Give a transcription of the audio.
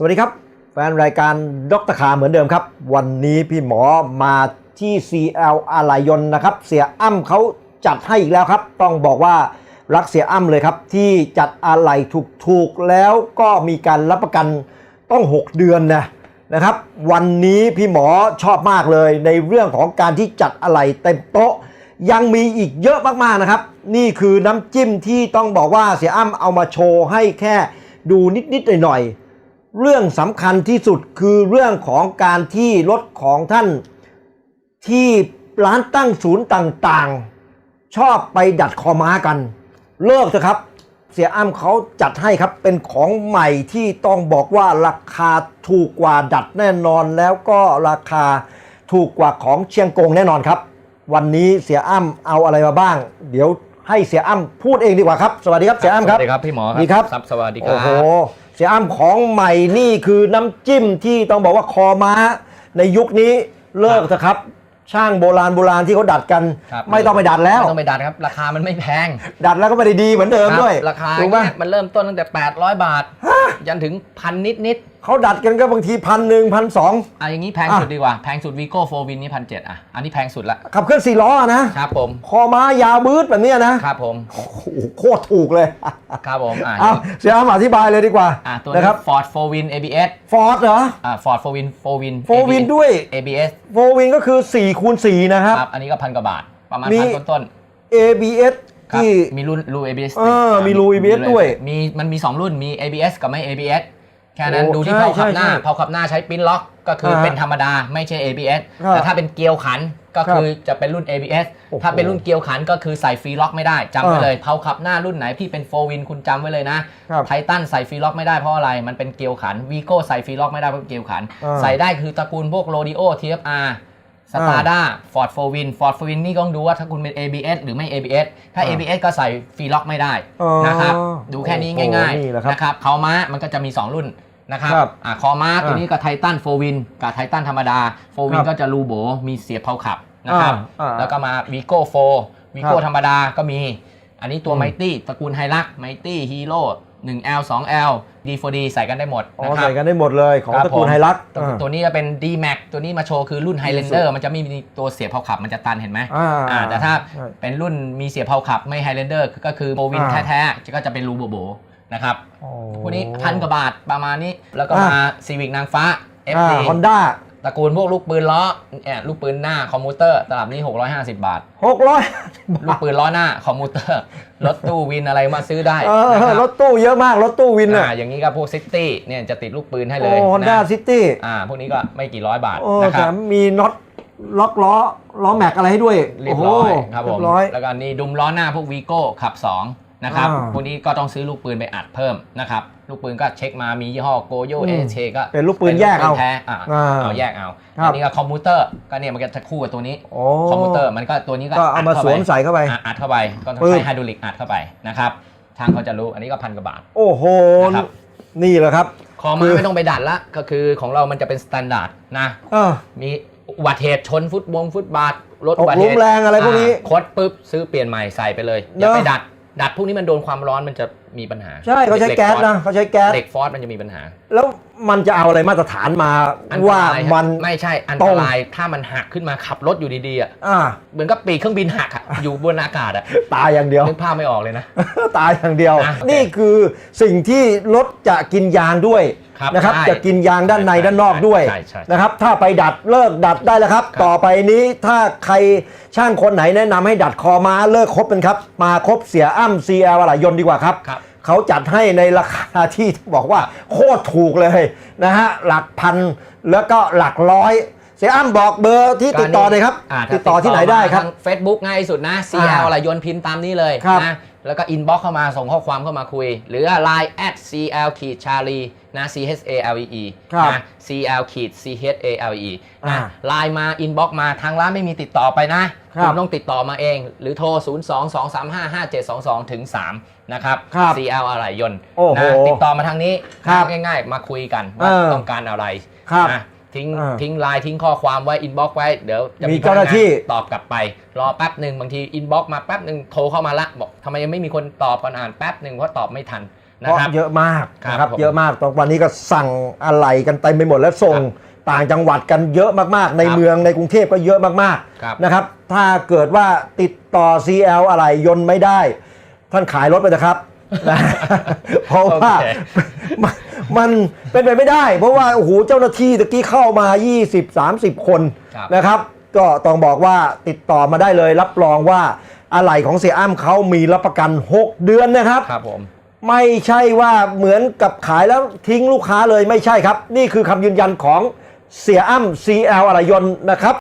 สวัสดีครับ แฟนรายการดรคาเหมือนเดิมครับ วันนี้พี่หมอมาที่ CL อะไหลยนนะครับ เสียอ้ำเขาจัดให้อีกแล้วครับ ต้องบอกว่ารักเสียอ้ำเลยครับ ที่จัดอะไหล่ถูกๆ แล้วก็มีการรับประกันต้อง 6 เดือนนะนะครับ วันนี้พี่หมอชอบมากเลยในเรื่องของการที่จัดอะไหล่เต็มโต๊ะ ยังมีอีกเยอะมากๆนะครับ นี่คือน้ำจิ้มที่ต้องบอกว่าเสียอ้ำเอามาโชว์ให้แค่ดูนิดๆหน่อยๆ เรื่องสำคัญที่สุดคือเรื่องของการที่รถของท่าน ที่ร้านตั้งศูนย์ต่างๆ ชอบไปดัดคอม้ากัน เลิกเถอะครับ เสียอ้ำเขาจัดให้ครับเป็นของใหม่ที่ต้องบอกว่าราคาถูกกว่าดัดแน่นอนแล้วก็ราคาถูกกว่าของเชียงกงแน่นอนครับ วันนี้เสียอ้ำเอาอะไรมาบ้าง เดี๋ยวให้เสียอ้ำพูดเองดีกว่าครับ สวัสดีครับเสียอ้ำครับสวัสดีครับพี่หมอสวัสดีครับ สวัสดีครัโอ้บโห เสียอ้ำของใหม่นี่คือน้ำจิ้มที่ต้องบอกว่าคอม้า ในยุคนี้เลิกเถอะครับ ช่างโบราณโบราณที่เขาดัดกัน ครับ ไม่ต้องไปดัดแล้ว ไม่ต้องไปดัดครับ ราคามันไม่แพงดัดแล้วก็ไม่ได้ดีเหมือนเดิมด้วยครับราคาถูกไหมเนี่ยมันเริ่มต้นตั้งแต่ 800 บาท ยันถึงพันนิดนิดเขาดัดกันก็บางทีพันหนึ่งพันสองๆอะอย่างนี้แพงอะสุดดีกว่า แพงสุดวีโก้โฟวินนี่พันเจ็ดอะ อันนี้แพงสุดละ ขับเคลื่อนสี่ล้อนะครับผม คอม้ายาวบืดแบบเนี้ยนะ ครับผม โอ้โหโคตรถูกเลย ครับผมอะเอาเสียอ้ำอธิบายเลยดีกว่า อะตัวนะนี้ครับ Ford 4 Win ABS ฟอร์ดเหรอ อะ Ford 4 Win 4 Win โฟวินด้วย ABS โฟวินก็คือ4คูณ4นะครับครับ อันนี้ก็พันกว่าบาท ประมาณมีพันต้น ABS ๆครับ ที่มีรุ่นรู ABS เออมีรู ABS ด้วย มีมันมี 2 รุ่นมี ABS กับไม่ ABS แค่นั้นโอ้ดูที่ใช่เผาขับหน้าใช่ใช่เผาขับหน้าใช้ปิ้นล็อกก็คืออ่าฮะเป็นธรรมดาไม่ใช่ ABS ครับแต่ถ้าเป็นเกียวขันก็คือจะเป็นรุ่น ABS โอ้โหถ้าเป็นรุ่นเกียวขันก็คือใส่ฟรีล็อกไม่ได้จำไว้อ่าเลยเผาขับหน้ารุ่นไหนพี่เป็นโฟวินคุณจำไว้เลยนะครับไททันใส่ฟรีล็อกไม่ได้เพราะอะไรมันเป็นเกียวขันวีโก้ใส่ฟรีล็อกไม่ได้เพราะเกียวขันอ่าใส่ได้คือตระกูลพวกโรดิโอ TFR สตาร์ด้าฟอร์ดโฟวินฟอร์ดโฟวินนี่ก็ต้องดูว่าถ้าคุณเป็น ABS หรือไม่ ABS ถ้าอ่า ABS ก็ใส่ฟรีล็อกไม่ได้อ๋อนะครับดูแค่นี้โอ้โหง่ายนี่แหละครับๆนะครับเขาม้ามันก็จะมี 2 รุ่นนะครับครับอ่าคอม้าตัวนี้ก็ไททันโฟวินกับไททันธรรมดาโฟวิคนรับก็จะรูโบมีเสียบเผาขับนะครับอ่าอ่าแล้วก็มาวีโก้โฟวีโก้ครับธรรมดาก็มี อันนี้ตัวอืมไมตี้ตระกูลไฮรักไมตี้ฮีโร่ 1L 2L D4D ใส่กันได้หมดอ๋อนะครัใส่บกันได้หม d เลยของครับตระกูลผม ไฮรักตัวตัวนี้จะเป็น D Max ตัวนี้มาโชว์คือรุ่น Highlander มันจะไม่มีตัวเสียบเผาขับมันจะตันเห็นไหมอ่าอ่าแต่ถ้าใช่เป็นรุ่นมีเสียบเผาขับไม่ Highlander ก็คือโบวินอ่า แท้ๆก็จะเป็นรูโบโบนะครับโอ้พวกนี้พันกว่าบาทประมาณนี้แล้วก็อ่ามมาซีวิกนางฟ้าอ่า FD ฮอนด้า ตระกูลพวกลูกปืนล้อเนี่ยลูกปืนหน้าคอมมูเตอร์ตลับนี้ 650 บาท หกร้อยลูกปืนล้อหน้าคอมมูเตอร์รถตู้วินอะไรมาซื้อได้เออนะครับรถตู้เยอะมากรถตู้วินอ่าอะอย่างนี้ก็พวกซิตี้เนี่ยจะติดลูกปืนให้เลโอ้ยฮอนด้านะซิตี้อ่าพวกนี้ก็ไม่กี่ร้อยบาทโอ้นะคแถรับ มมีน็อตล็อกล้อล้อแม็กอะไรให้ด้วยเรียบร้อยโโหครับผเรีมยบร้อย แล้วก็นี่ดุมล้อหน้าพวกวีโก้ขับ 2 นะครับอ่า พวกนี้ก็ต้องซื้อลูกปืนไปอัดเพิ่มนะครับลูกปืนก็เช็คมามียี่ห้อโกโยอืเอมเชก็เป็นลูกปืนแยกเอา แท้อ่าอ่าเอาแยกเอาครับ อันนี้ก็คอมพิวเตอร์ก็เนี่ยมันก็จะคู่กับตัวนี้ โอ้คอมพิวเตอร์มันก็ตัวนี้ก็ก็เอามาสวมใส่เข้าไป อะอัดเข้าไปก็ต้องปึ๊บใช้ไฮดรอลิกอัดเข้าไปนะครับทางเขาจะรู้อันนี้ก็พันกว่าบาท โอ้โห นะครับ นี่แหละครับ คอคืมาอ ไม่ต้องไปดัดละก็คือของเรามันจะเป็นสแตนดาร์ดนะ เออ มีอุบัติเหตุชนฟุตบงฟุตบาทรถตอุกบัติหลุเหมตุแรงอะไรพวกนี้าคดปุ๊บซื้อเปลี่ยนใหม่ใส่ไปเลยอย่าเนอะ ไปดัด ดัดพวกนี้มันโดนความร้อนมันจะมีปัญหาใช่เขาใช้หล็แก๊สฟอสนะเขาใช้แก๊สเหล็กฟอสมันจะมีปัญหา แล้วมันจะเอาอะไรมาตรฐานมาอันตว่ารายฮะมันไม่ใช่อันตตรงรายถ้ามันหักขึ้นมาขับรถอยู่ดีๆอะอ่าเหมือนกับปีกเครื่องบินหักอะอยู่บนอากาศอะตายอย่างเดียวนึกภาพไม่ออกเลยนะ ตายอย่างเดียวอะนี่คือสิ่งที่รถจะกินยางด้วย ครับนะครับ ใช่จะกินยางด้านในใช่ด้านนอกด้วยใช่ใช่ใช่นะครับ ถ้าไปดัดเลิกดัดได้แล้วครับ ครับต่อไปนี้ถ้าใครช่างคนไหนแนะนำให้ดัดคอม้าเลิกคบกันครับ มาคบเสียอ้ำ CL อะไรยนต์ดีกว่าครับ ครับเขาจัดให้ในราคาที่บอกว่าโคตรถูกเลยนะฮะหลักพันแล้วก็หลักร้อย เสียอ้ำบอกเบอร์ที่ติดต่อเลยครับาถ้าติดต่อที่ไหนได้ครับเฟซบุ๊กง่ายที่สุดนะ CL อ่าอะไรโยนพิมพ์ตามนี้เลยครับ นะแล้วก็อินบ็อกเข้ามาส่งข้อความเข้ามาคุย หรือ Line at CL ขีดชาลี นะ C H A L E E ครับนะ CL ขีด C H A L E E อ่านะไลน์มาอินบ็อกมาทางร้านไม่มีติดต่อไปนะครับณต้องติดต่อมาเอง หรือโทร 0 2 2 3 5 5 7 2 2ถึง3นะครับครับ CL อะไรยนต์โอ้โหนะติดต่อมาทางนี้ครับง่ายๆ มาคุยกันว่าเออต้องการอะไรครับนะทิ้งอ่าทิ้งไลน์ทิ้งข้อความไว้อินบ็อกไว้ เดี๋ยวจะมีเจ้าหน้าที่พกงตอบกลับไป รอแป๊บหนึ่งบางทีอินบ็อกมาแป๊บหนึ่งโทรเข้ามาละบอกทำไมยังไม่มีคนตอบก่อนอ่านแป๊บหนึ่งเพราะตอบไม่ทันนะ เพราะครับ เยอะมากครับนะครับผม เยอะมากตอนวันนี้ก็สั่งอะไรกันเต็มไปหมดแล้วส่งครับต่างจังหวัดกันเยอะมากๆ ในครับเมืองในกรุงเทพก็เยอะมากครับ ๆนะครับ ถ้าเกิดว่าติดต่อ CL อะไรยนต์ไม่ได้ ท่านขายรถไปนะครับนะเพราะว่าโอเค มันมันเป็นไปไม่ได้ เพราะว่าโอ้โหเจ้าหน้าที่ตะกี้เข้ามา 20-30 คน ครับ นะครับก็ต้องบอกว่าติดต่อมาได้เลยรับรองว่าอะไหล่ของเสียอ้ำเขามีรับประกัน 6 เดือนนะครับ ครับผม ไม่ใช่ว่าเหมือนกับขายแล้วทิ้งลูกค้าเลยไม่ใช่ครับ นี่คือคำยืนยันของเสียอ้ำ CL อะไรยนนะครับ